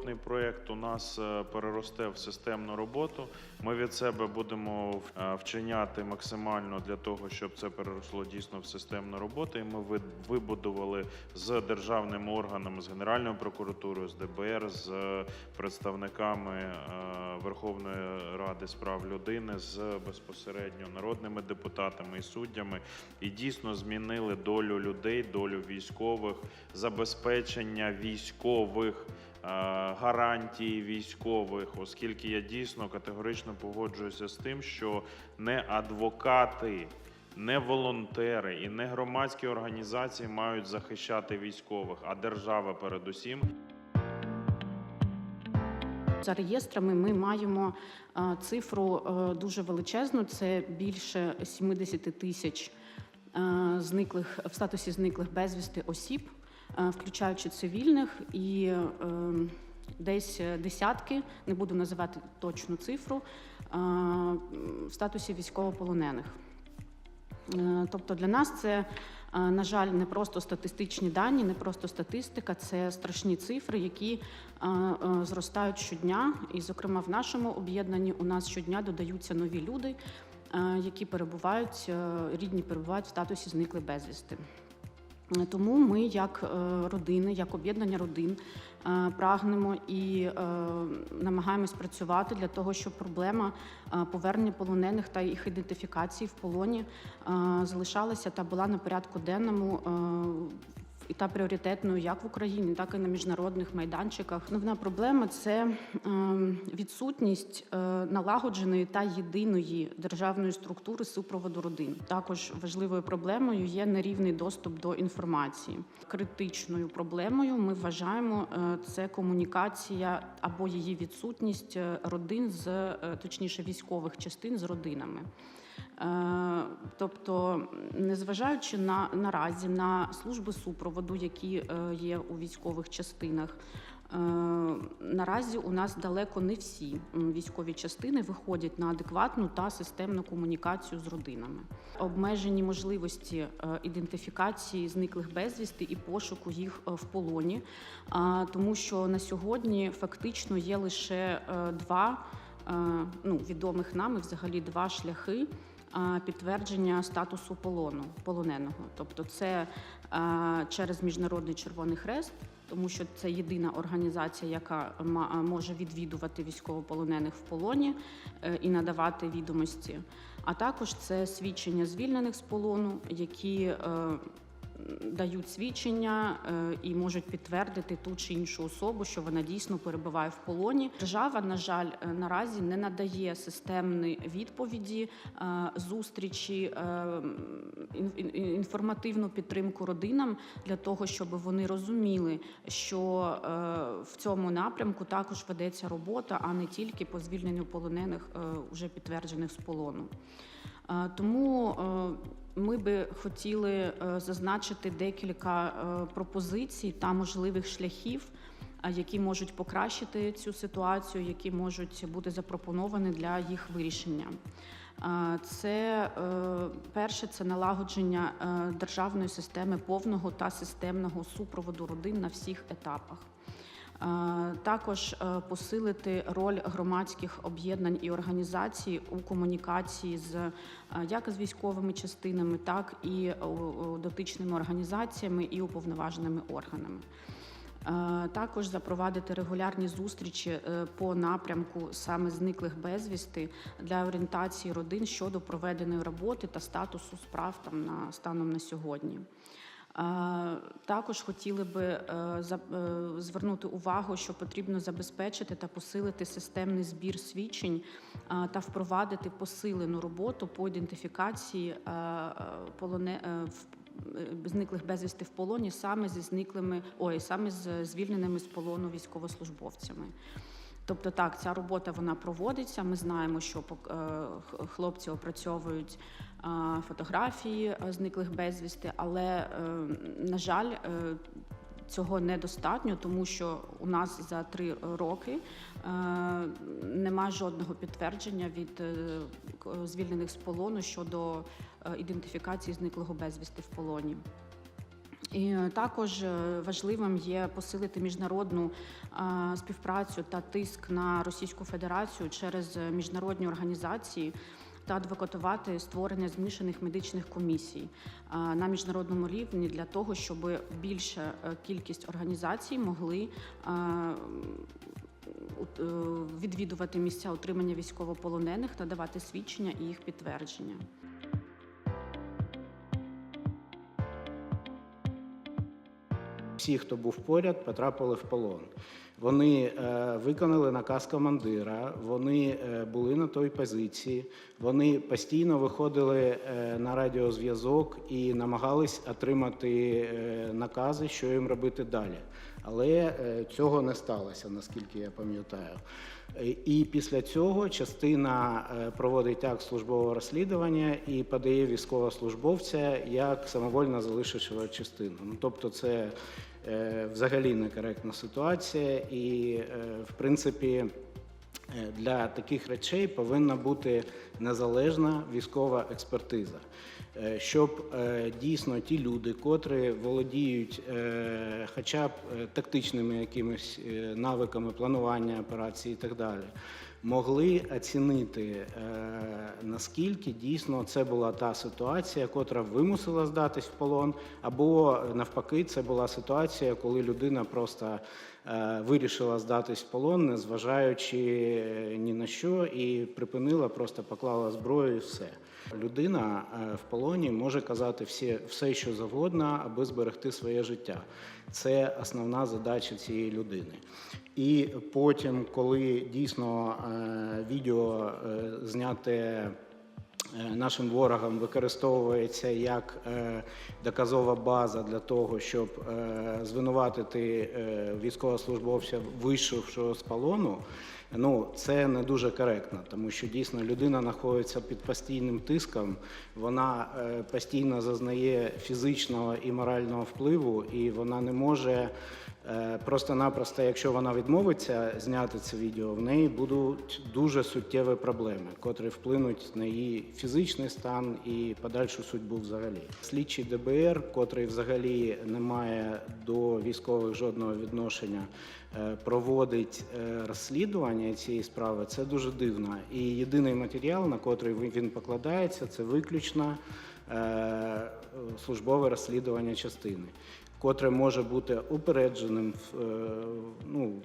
Пілотний проєкт у нас е, переросте в системну роботу. Ми від себе будемо е, вчиняти максимально для того, щоб це переросло дійсно в системну роботу. І ми вибудували з державними органами, з Генеральною прокуратурою, з ДБР, з е, представниками Верховної Ради з прав людини, з безпосередньо народними депутатами і суддями, і дійсно змінили долю людей, долю військових, забезпечення військових. Е, Гарантії військових, оскільки я дійсно категорично погоджуюся з тим, що не адвокати, не волонтери і не громадські організації мають захищати військових, а держава передусім. За реєстрами ми маємо е, цифру е, дуже величезну. Це більше 70 тисяч зниклих в статусі зниклих безвісти осіб, включаючи цивільних і е, десь десятки, не буду називати точну цифру, е, в статусі військовополонених. Е, Тобто для нас це, е, на жаль, не просто статистичні дані, не просто статистика, це страшні цифри, які е, е, зростають щодня. І, зокрема, в нашому об'єднанні у нас щодня додаються нові люди, е, які перебувають, е, рідні перебувають в статусі зникли безвісти. Тому ми, як е, родини, як об'єднання родин, е, прагнемо і е, намагаємось працювати для того, щоб проблема повернення полонених та їх ідентифікації в полоні залишалася та була на порядку денному. І та пріоритетною як в Україні, так і на міжнародних майданчиках. Основна проблема це ем, відсутність е, налагодженої та єдиної державної структури супроводу родин. Також важливою проблемою є нерівний доступ до інформації. Критичною проблемою ми вважаємо е, це комунікація або її відсутність е, родин з точніше військових частин з родинами. Е, Тобто, незважаючи на наразі на служби супроводу, які е, є у військових частинах, е, наразі у нас далеко не всі військові частини виходять на адекватну та системну комунікацію з родинами. Обмежені можливості ідентифікації зниклих безвісти і пошуку їх в полоні, тому що на сьогодні фактично є лише два ну, відомих нам і взагалі два шляхи підтвердження статусу полону полоненого. Тобто, це через міжнародний Червоний Хрест, тому що це єдина організація, яка може відвідувати військовополонених в полоні е, і надавати відомості. А також це свідчення звільнених з полону, які е, дають свідчення е, і можуть підтвердити ту чи іншу особу, що вона дійсно перебуває в полоні. Держава, на жаль, е, наразі не надає системні відповіді, е, зустрічі, ін- ін- інформативну підтримку родинам для того, щоб вони розуміли, що в цьому напрямку також ведеться робота, а не тільки по звільненню полонених, вже підтверджених з полону. Тому ми би хотіли е, зазначити декілька е, пропозицій та можливих шляхів, е, які можуть покращити цю ситуацію, які можуть бути запропоновані для їх вирішення. Це перше це налагодження державної системи повного та системного супроводу родин на всіх етапах. Е, Також е, посилити роль громадських об'єднань і організацій у комунікації з е, як з військовими частинами, так і дотичними організаціями і уповноваженими органами. Також запровадити регулярні зустрічі по напрямку саме зниклих безвісти для орієнтації родин щодо проведеної роботи та статусу справ там на станом на сьогодні. Також хотіли би е, е, звернути увагу, що потрібно забезпечити та посилити системний збір свідчень та впровадити посилену роботу по ідентифікації е, зниклих безвісти в полоні саме зі зниклими, ой, саме з звільненими з полону військовослужбовцями. Тобто так, ця робота вона проводиться. Ми знаємо, що хлопці опрацьовують фотографії е, зниклих безвісти, але, е, на жаль, е, цього недостатньо, тому що у нас за три роки немає жодного підтвердження від звільнених з полону щодо ідентифікації зниклого безвісти в полоні. І також важливим є посилити міжнародну співпрацю та тиск на Російську Федерацію через міжнародні організації та адвокатувати створення змішаних медичних комісій на міжнародному рівні для того, щоб більша е, кількість організацій могли е, е, відвідувати місця утримання військовополонених та давати свідчення і їх підтвердження. Всі, хто був поряд, потрапили в полон. Вони е, виконали наказ командира, вони е, були на той позиції, вони постійно виходили е, на радіозв'язок і намагались отримати накази, що їм робити далі. Але цього не сталося, наскільки я пам'ятаю. І після цього частина проводить акт службового розслідування і подає військовослужбовця як самовольно залишившого частину. Ну, тобто, це взагалі некоректна ситуація, і е, в принципі. Е, Для таких речей повинна бути незалежна військова експертиза, Е, щоб е, дійсно ті люди, котрі володіють е, хоча б е, тактичними якимись е, навиками планування операцій і так далі, могли оцінити, е, наскільки дійсно це була та ситуація, котра вимусила здатись в полон, або навпаки, це була ситуація, коли людина просто е, вирішила здатись в полон, незважаючи е, ні на що, і припинила, просто поклала зброю і все. Людина е, в полоні може казати всі, все, що завгодно, аби зберегти своє життя. Це основна задача цієї людини. І потім, коли дійсно е, відео е, зняте е, нашим ворогам використовується як е, доказова база для того, щоб е, звинуватити е, військовослужбовця, вийшовшого з полону. Ну, це не дуже коректно, тому що дійсно людина знаходиться під постійним тиском, вона е, постійно зазнає фізичного і морального впливу, і вона не може е, просто-напросто, якщо вона відмовиться зняти це відео, в неї будуть дуже суттєві проблеми, котрі вплинуть на її фізичний стан і подальшу судьбу взагалі. Слідчий ДБР, котрий взагалі не має до військових жодного відношення, е, проводить е, розслідування цієї справи. Це дуже дивно. І єдиний матеріал, на котрий він- покладається, це виключно е, службове розслідування частини, котре може бути упередженим е, ну,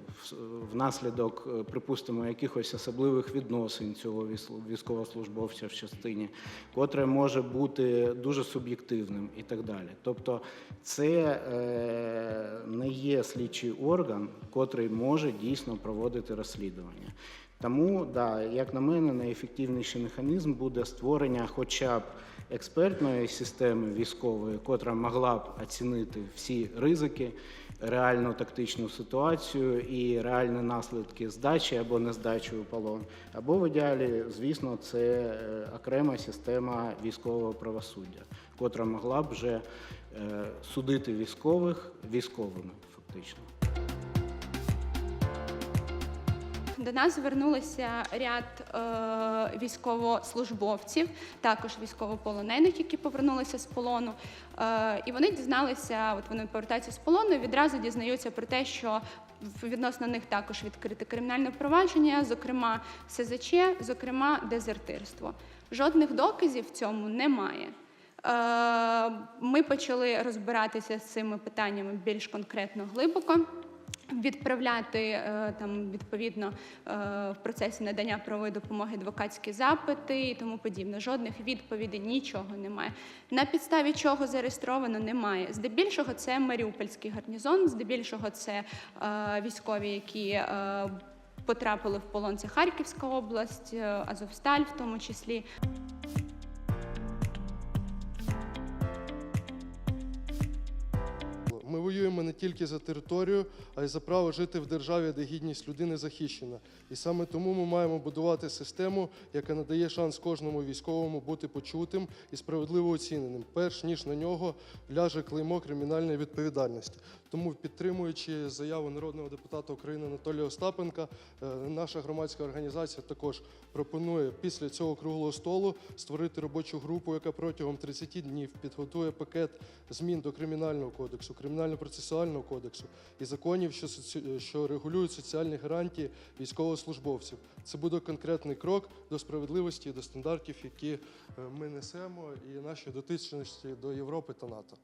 внаслідок, е, припустимо, якихось особливих відносин цього військовослужбовця в частині, котре може бути дуже суб'єктивним і так далі. Тобто, це е, не є слідчий орган, котрий може дійсно проводити розслідування. Тому, да, як на мене, найефективніший механізм буде створення хоча б експертної системи військової, котра могла б оцінити всі ризики, реальну тактичну ситуацію і реальні наслідки здачі або не здачі у полон. Або в ідеалі, звісно, це е, окрема система військового правосуддя, котра могла б вже е, судити військових військовими, фактично. До нас звернулися ряд е, військовослужбовців, також військовополонених, які повернулися з полону. Е, і вони дізналися, от вони повертаються з полону, і відразу дізнаються про те, що відносно них також відкрите кримінальне провадження, зокрема СЗЧ, зокрема дезертирство. Жодних доказів в цьому немає. Е, Ми почали розбиратися з цими питаннями більш конкретно глибоко. Відправляти е, там відповідно е, в процесі надання правової допомоги адвокатські запити і тому подібне. Жодних відповідей, нічого немає. На підставі чого зареєстровано, немає. Здебільшого це Маріупольський гарнізон, здебільшого це е, військові, які потрапили в полон. Це Харківська область, Азовсталь, в тому числі. Воюємо не тільки за територію, а й за право жити в державі, де гідність людини захищена. І саме тому ми маємо будувати систему, яка надає шанс кожному військовому бути почутим і справедливо оціненим, перш ніж на нього ляже клеймо кримінальної відповідальності. Тому, підтримуючи заяву народного депутата України Анатолія Остапенка, е, наша громадська організація також пропонує після цього круглого столу створити робочу групу, яка протягом 30 днів підготує пакет змін до кримінального кодексу, кримінально-процесуального кодексу і законів, що, що регулюють соціальні гарантії військовослужбовців. Це буде конкретний крок до справедливості і до стандартів, які е, ми несемо, і нашої дотичності до Європи та НАТО.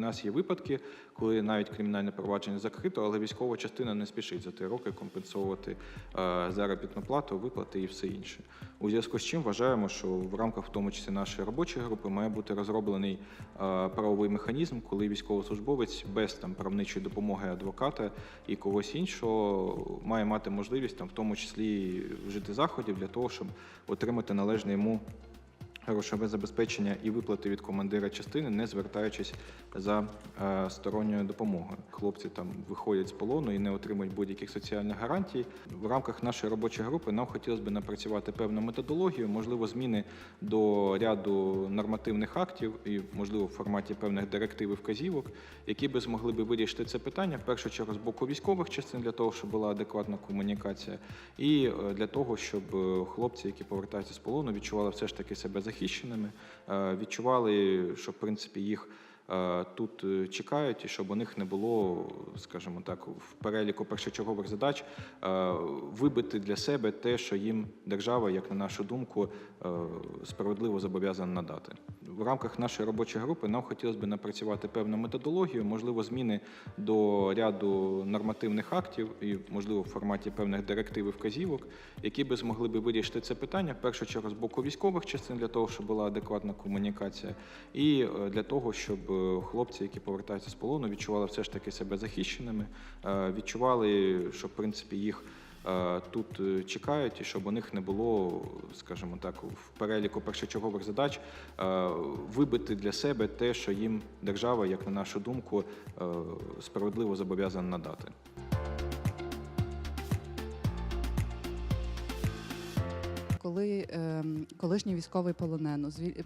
Нас є випадки, коли навіть кримінальне провадження закрито, але військова частина не спішить за три роки компенсовувати е, заробітну плату, виплати і все інше. У зв'язку з чим вважаємо, що в рамках, в тому числі нашої робочої групи, має бути розроблений е, правовий механізм, коли військовослужбовець без там правничої допомоги адвоката і когось іншого має мати можливість там, в тому числі вжити заходів для того, щоб отримати належне йому грошове забезпечення і виплати від командира частини, не звертаючись за е, сторонньою допомогою. Хлопці там виходять з полону і не отримують будь-яких соціальних гарантій. В рамках нашої робочої групи нам хотілося б напрацювати певну методологію, можливо, зміни до ряду нормативних актів і, можливо, в форматі певних директив і вказівок, які би змогли би вирішити це питання в першу чергу з боку військових частин для того, щоб була адекватна комунікація, і е, для того, щоб е, хлопці, які повертаються з полону, відчували все ж таки себе захищеними, е, відчували, що в принципі їх. Е, Тут е, чекають, і щоб у них не було, скажімо так, в переліку першочергових задач е, вибити для себе те, що їм держава, як на нашу думку, справедливо зобов'язана надати. В рамках нашої робочої групи нам хотілося б напрацювати певну методологію, можливо, зміни до ряду нормативних актів і, можливо, в форматі певних директив і вказівок, які би змогли би вирішити це питання в першу чергу з боку військових частин для того, щоб була адекватна комунікація, і для того, щоб хлопці, які повертаються з полону, відчували все ж таки себе захищеними, е, відчували, що в принципі їх. е, Тут е, чекають, і щоб у них не було, скажімо так, в переліку першочергових задач вибити для себе те, що їм держава, як на нашу думку, справедливо зобов'язана надати. Коли ем, колишній військовий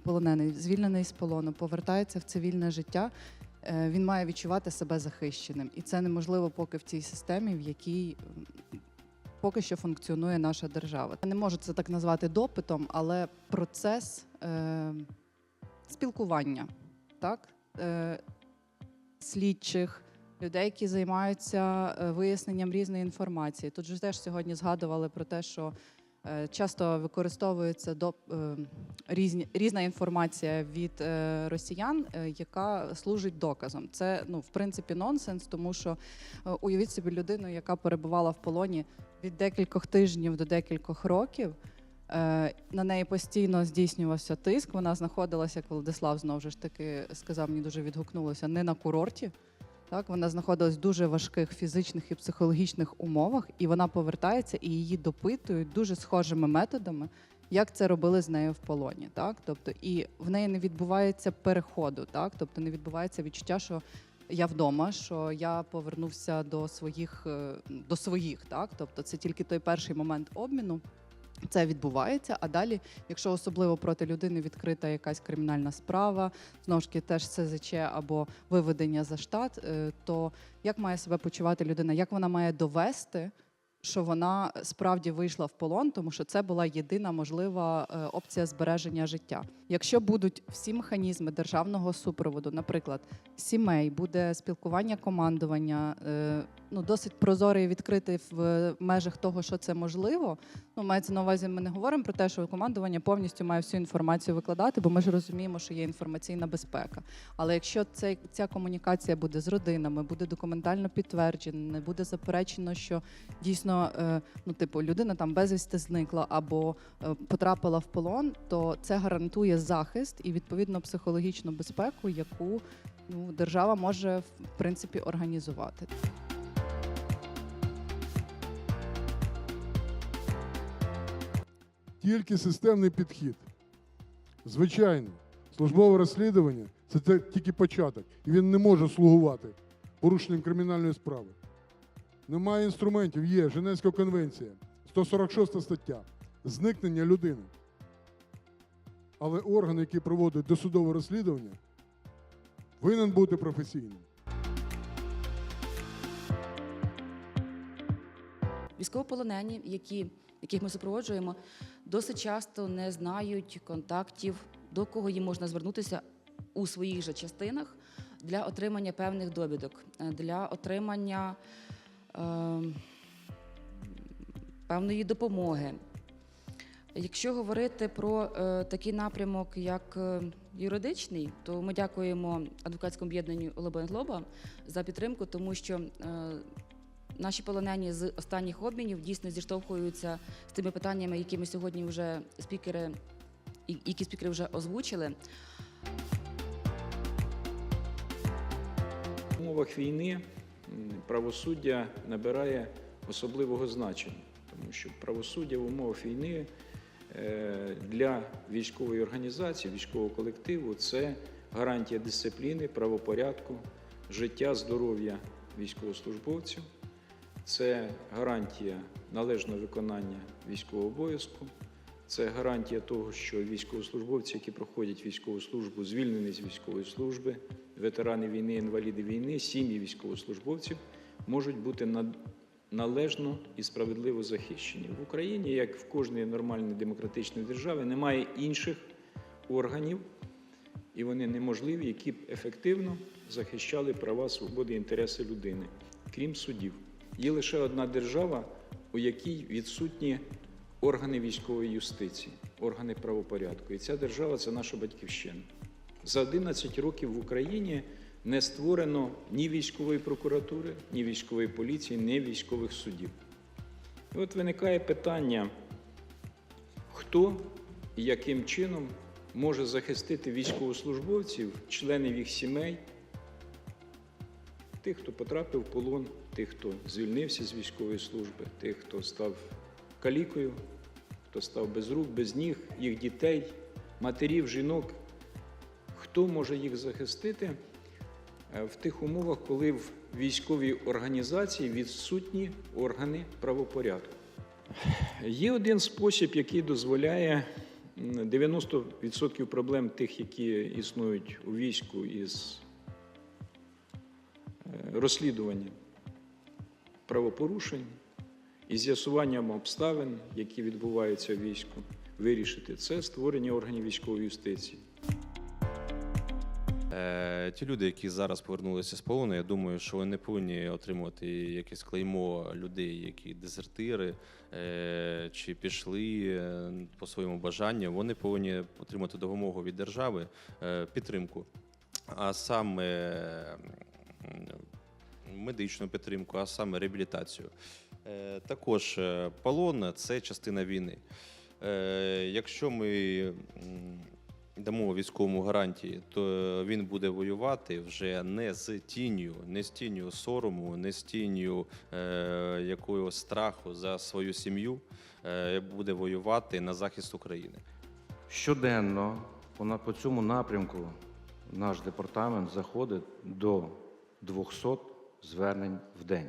полонений, звільнений з полону, повертається в цивільне життя, е, він має відчувати себе захищеним. І це неможливо поки в цій системі, в якій поки що функціонує наша держава. Не можу це так назвати допитом, але процес е, спілкування, так? Е, слідчих. Людей, які займаються е, виясненням різної інформації. Тут же теж сьогодні згадували про те, що Часто використовується до е, різні різна інформація від е, росіян, е, яка служить доказом. Це ну в принципі нонсенс, тому що е, уявіть собі людину, яка перебувала в полоні від декількох тижнів до декількох років. Е, На неї постійно здійснювався тиск. Вона знаходилася, як Владислав знову ж таки сказав, мені дуже відгукнулося, не на курорті. Так, вона знаходилась в дуже важких фізичних і психологічних умовах, і вона повертається і її допитують дуже схожими методами, як це робили з нею в полоні. Так, тобто, і в неї не відбувається переходу, так, тобто не відбувається відчуття, що я вдома, що я повернувся до своїх е, до своїх, так, тобто це тільки той перший момент обміну. Це відбувається, а далі, якщо особливо проти людини відкрита якась кримінальна справа, знову ж таки теж СЗЧ або виведення за штат, е, то як має себе почувати людина? Як вона має довести, що вона справді вийшла в полон, тому що це була єдина можлива е, опція збереження життя. Якщо будуть всі механізми державного супроводу, наприклад, сімей, буде спілкування командування, е, ну досить прозоре і відкрите в межах того, що це можливо. Ну, мається на увазі, ми не говоримо про те, що командування повністю має всю інформацію викладати, бо ми ж розуміємо, що є інформаційна безпека. Але якщо цей, ця комунікація буде з родинами, буде документально підтверджена, не буде заперечено, що дійсно е, ну, типу, людина там безвісти зникла або е, потрапила в полон, то це гарантує захист і відповідно психологічну безпеку, яку ну, держава може в принципі організувати. Тільки системний підхід. Звичайно, службове розслідування це тільки початок, і він не може слугувати порушенням кримінальної справи. Немає інструментів, є Женевська конвенція, 146 стаття, зникнення людини. Але орган, який проводить досудове розслідування, повинен бути професійним. Військовополонені, які, яких ми супроводжуємо, досить часто не знають контактів, до кого їм можна звернутися у своїх же частинах для отримання певних довідок, е, для отримання е, певної допомоги. Якщо говорити про е, такий напрямок, як е, юридичний, то ми дякуємо адвокатському об'єднанню Лоба Глоба за підтримку, тому що е, наші полонені з останніх обмінів дійсно зіштовхуються з тими питаннями, які ми сьогодні вже спікери, які спікери вже озвучили. В умовах війни правосуддя набирає особливого значення, тому що правосуддя в умовах війни е, для військової організації, військового колективу це гарантія дисципліни, правопорядку, життя, здоров'я військовослужбовців, це гарантія належного виконання військового обов'язку. Це гарантія того, що військовослужбовці, які проходять військову службу, звільнені з військової служби, ветерани війни, інваліди війни, сім'ї військовослужбовців можуть бути належно і справедливо захищені. В Україні, як в кожній нормальній демократичній державі, немає інших органів, і вони неможливі, які б ефективно захищали права, свободи інтереси людини, крім судів. Є лише одна держава, у якій відсутні органи військової юстиції, органи правопорядку. І ця держава це наша батьківщина. За 11 років в Україні не створено ні військової прокуратури, ні військової поліції, ні військових судів. І от виникає питання, хто і яким чином може захистити військовослужбовців, членів їх сімей, тих, хто потрапив в полон, тих, хто звільнився з військової служби, тих, хто став калікою, хто став без рук, без ніг, їх дітей, матерів, жінок. Хто може їх захистити е, в тих умовах, коли в військовій організації відсутні органи правопорядку? Є один спосіб, який дозволяє 90% проблем тих, які існують у війську із розслідуванням правопорушень і з'ясуванням обставин, які відбуваються в війську, вирішити це створення органів військової юстиції. Е, Ті люди, які зараз повернулися з полону, я думаю, що вони не повинні отримувати якесь клеймо людей, які дезертири е, чи пішли е, по своєму бажанню. Вони повинні отримати допомогу від держави, підтримку, а саме медичну підтримку, а саме реабілітацію. Е, Також е, полон це частина війни. Е, Якщо ми дамо військовому гарантії, то він буде воювати вже не з тінню, не з тінню сорому, не з тінню якогось страху за свою сім'ю. Буде воювати на захист України. Щоденно по цьому напрямку наш департамент заходить до 200 звернень в день.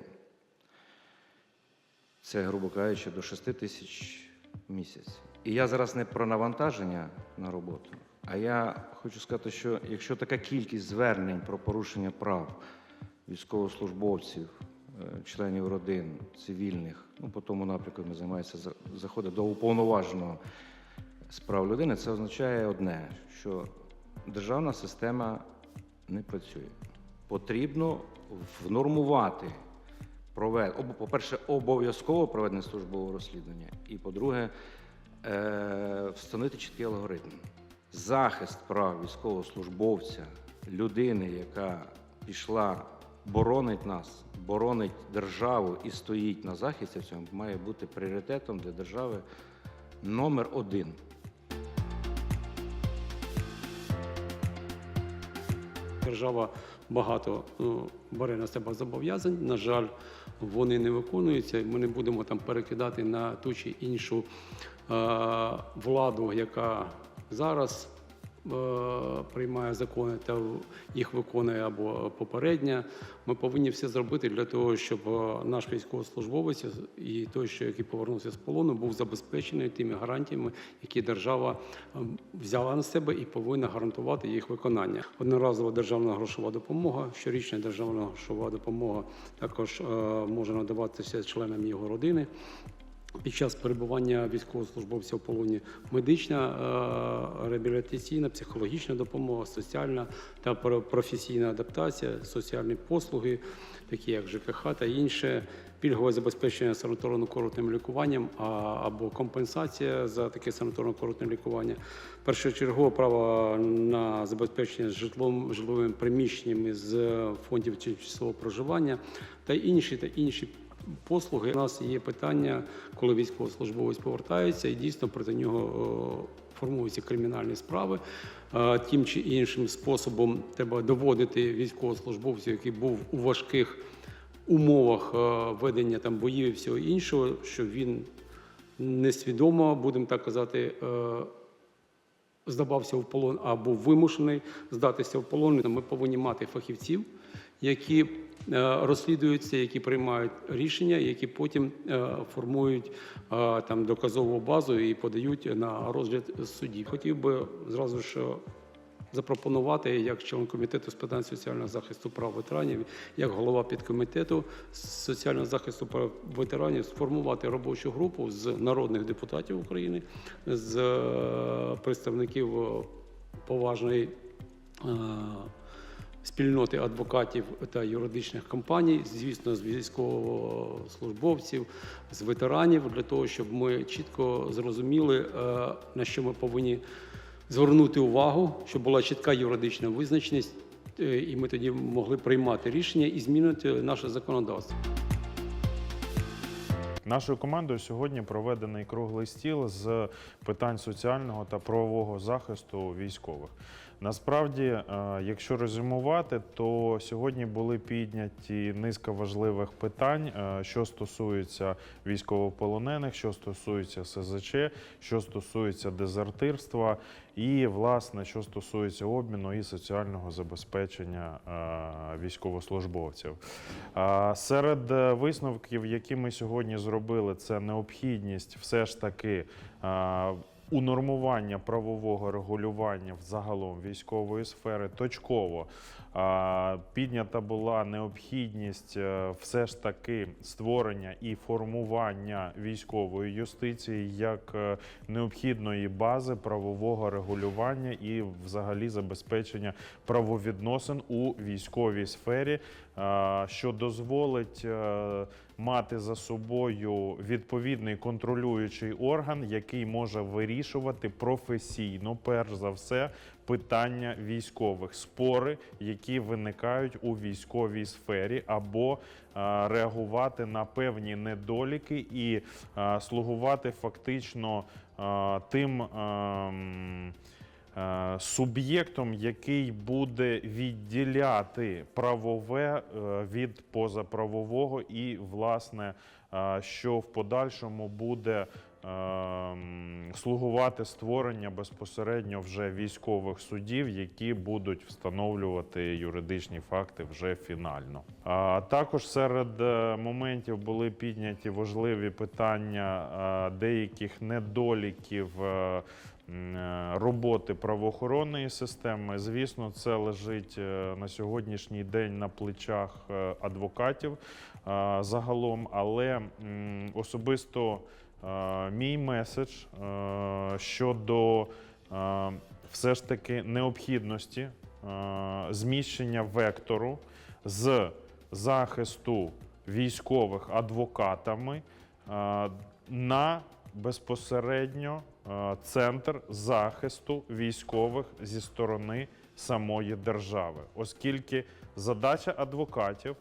Це, грубо кажучи, до 6 тисяч місяць. І я зараз не про навантаження на роботу, а я хочу сказати, що якщо така кількість звернень про порушення прав військовослужбовців, е, членів родин, цивільних, ну по тому напрямку ми займаємося, заходить до уповноваженого з прав людини, це означає одне, що державна система не працює. Потрібно внормувати, провед... по-перше, обов'язково проведення службового розслідування, і по-друге, е- встановити чіткий алгоритм. Захист прав військовослужбовця, людини, яка пішла, боронить нас, боронить державу і стоїть на захисті в цьому, має бути пріоритетом для держави номер один. Держава багато ну, бере на себе зобов'язань. На жаль, вони не виконуються. Ми не будемо там перекидати на ту чи іншу е, владу, яка зараз приймає закони та їх виконує або попередня. Ми повинні все зробити для того, щоб е, наш військовослужбовець і той, що який повернувся з полону, був забезпечений тими гарантіями, які держава е, взяла на себе і повинна гарантувати їх виконання. Одноразова державна грошова допомога, щорічна державна грошова допомога також е, може надаватися членам його родини під час перебування військовослужбовця в полоні медична, е, реабілітаційна, психологічна допомога, соціальна та про- професійна адаптація, соціальні послуги, такі як ЖКХ та інше, пільгове забезпечення санаторно-курортним лікуванням або компенсація за таке санаторно-курортне лікування. Першочергове право на забезпечення житлом, житловими приміщеннями з фондів тимчасового проживання та інші та інші послуги. У нас є питання, коли військовослужбовець повертається, і дійсно проти нього формуються кримінальні справи. Е, Тим чи іншим способом треба доводити військовослужбовцю, який був у важких умовах е, ведення там боїв і всього іншого, що він несвідомо, будемо так казати, е, здавався в полон або вимушений здатися в полон. Ми повинні мати фахівців, які е, розслідуються, які приймають рішення, які потім е, формують е, там доказову базу і подають на розгляд судді. Хотів би зразу ж. е, Запропонувати як член комітету з питань соціального захисту прав ветеранів, як голова підкомітету соціального захисту прав ветеранів, сформувати робочу групу з народних депутатів України, з е, представників е, поважної е, спільноти адвокатів та юридичних компаній, звісно, з військовослужбовців, з ветеранів, для того, щоб ми чітко зрозуміли, е, на що ми повинні звернути увагу, щоб була чітка юридична визначеність, е, і ми тоді могли приймати рішення і змінити наше законодавство. Нашою командою сьогодні проведений круглий стіл з питань соціального та правового захисту військових. Насправді, е, якщо резюмувати, то сьогодні були підняті низка важливих питань, е, що стосується військовополонених, що стосується СЗЧ, що стосується дезертирства, і власне, що стосується обміну і соціального забезпечення е, військовослужбовців. Серед е, висновків, які ми сьогодні зробили, це необхідність все ж таки унормування правового регулювання в загалом військової сфери точково. Піднята була необхідність е, все ж таки створення і формування військової юстиції як е, необхідної бази правового регулювання і взагалі забезпечення правовідносин у військовій сфері, що дозволить е, мати за собою відповідний контролюючий орган, який може вирішувати професійно, перш за все, питання військових спори, які виникають у військовій сфері, або реагувати на певні недоліки і слугувати фактично тим. Е, Суб'єктом, який буде відділяти правове е, від позаправового, і, власне, е, що в подальшому буде слугувати створення безпосередньо вже військових судів, які будуть встановлювати юридичні факти вже фінально. А також серед моментів були підняті важливі питання деяких недоліків. Е, Роботи правоохоронної системи, звісно, це лежить е, на сьогоднішній день на плечах е, адвокатів загалом, але особисто мій меседж щодо все ж таки необхідності зміщення вектору з захисту військових адвокатами на безпосередньо е, центр захисту військових зі сторони самої держави, оскільки задача адвокатів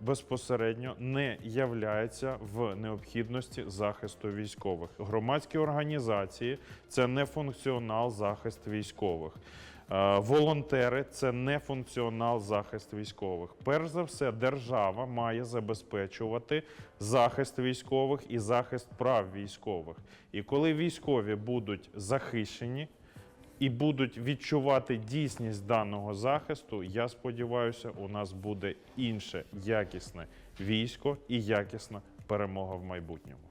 безпосередньо не являється в необхідності захисту військових. Громадські організації це не функціонал захист військових. Е, Волонтери це не функціонал захист військових. Перш за все, держава має забезпечувати захист військових і захист прав військових. І коли військові будуть захищені і будуть відчувати дійсність даного захисту, я сподіваюся, у нас буде інше якісне військо і якісна перемога в майбутньому.